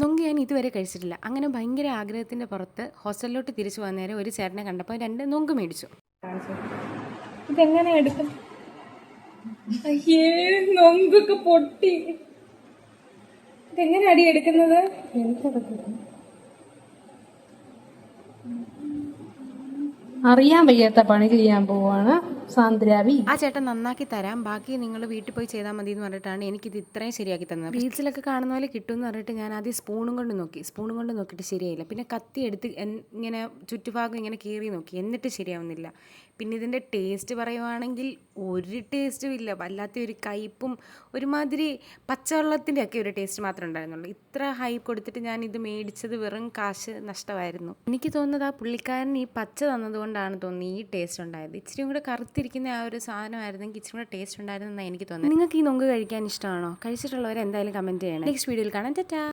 നൊങ്ക് ഞാൻ ഇതുവരെ കഴിച്ചിട്ടില്ല. അങ്ങനെ ഭയങ്കര ആഗ്രഹത്തിന്റെ പുറത്ത് ഹോസ്റ്റലിലോട്ട് തിരിച്ചു വന്ന നേരം ഒരു ചേട്ടനെ കണ്ടപ്പോൾ രണ്ട് നൊങ്ക് മേടിച്ചു. ഇതെങ്ങനെ എടുക്കും? അയ്യേ നൊങ്കൊക്കെ പൊട്ടി. ഇതെങ്ങനെ അടി എടുക്കുന്നത്? അറിയാൻ വയ്യാത്ത പണി ചെയ്യാൻ പോവാണ്. സാന്ദ്രാവി. ആ ചേട്ടൻ നന്നാക്കി തരാം. ബാക്കി നിങ്ങൾ വീട്ടിൽ പോയി ചെയ്താൽ മതി എന്ന് പറഞ്ഞിട്ടാണ് എനിക്കിത് ഇത്രയും ശരിയാക്കി തന്നത്. റീൽസിലൊക്കെ കാണുന്ന പോലെ കിട്ടും എന്ന് പറഞ്ഞിട്ട് ഞാൻ ആദ്യം സ്പൂണും കൊണ്ട് നോക്കി. സ്പൂണും കൊണ്ട് നോക്കിയിട്ട് ശരിയായില്ല. പിന്നെ കത്തി എടുത്ത് ഇങ്ങനെ ചുറ്റുഭാഗം ഇങ്ങനെ കീറി നോക്കി. എന്നിട്ട് ശരിയാവുന്നില്ല. പിന്നെ ഇതിന്റെ ടേസ്റ്റ് പറയുവാണെങ്കിൽ ഒരു ടേസ്റ്റും ഇല്ല. വല്ലാത്ത ഒരു കയ്പും ഒരുമാതിരി പച്ചവെള്ളത്തിന്റെ ഒക്കെ ഒരു ടേസ്റ്റ് മാത്രമേ ഉണ്ടായിരുന്നുള്ളൂ. ഇത്ര ഹൈ കൊടുത്തിട്ട് ഞാൻ ഇത് മേടിച്ചത് വെറും കാശ് നഷ്ടമായിരുന്നു. എനിക്ക് തോന്നുന്നത് ആ പുള്ളിക്കാരൻ ഈ പച്ച തന്നതുകൊണ്ടാണ് തോന്നുന്നത് ഈ ടേസ്റ്റ് ഉണ്ടായത്. ഇച്ചിരി കൂടെ കറുത്തിരിക്കുന്ന ആ ഒരു സാധനമായിരുന്നെങ്കിൽ ഇച്ചിരി കൂടെ ടേസ്റ്റ് ഉണ്ടായിരുന്നെന്നാണ് എനിക്ക് തോന്നുന്നത്. നിങ്ങൾക്ക് ഈ നൊങ്ക് കഴിക്കാൻ ഇഷ്ടമാണോ? കഴിച്ചിട്ടുള്ളവർ എന്തായാലും കമന്റ് ചെയ്യണം നെക്സ്റ്റ് വീഡിയോയിൽ കാണാം. ടാറ്റാ